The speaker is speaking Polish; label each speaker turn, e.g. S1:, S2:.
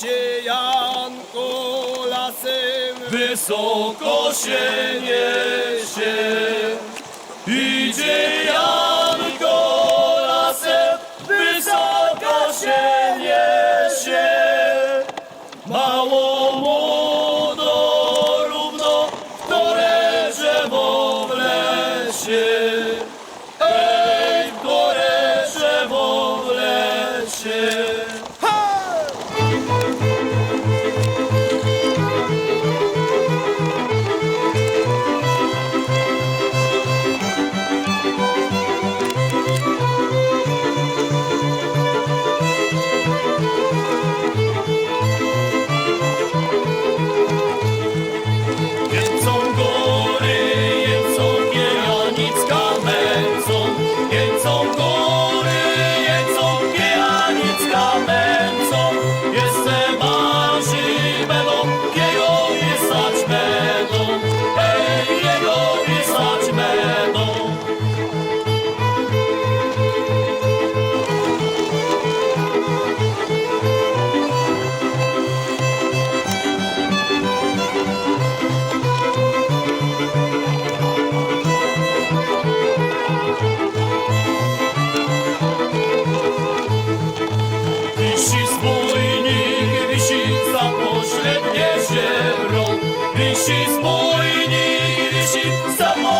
S1: dziejanku lasem wysoko się niesie. I dziejanku lasem wysoko się niesie. Mało młodo równo w torerze w lesie. Go, go. воине висит само.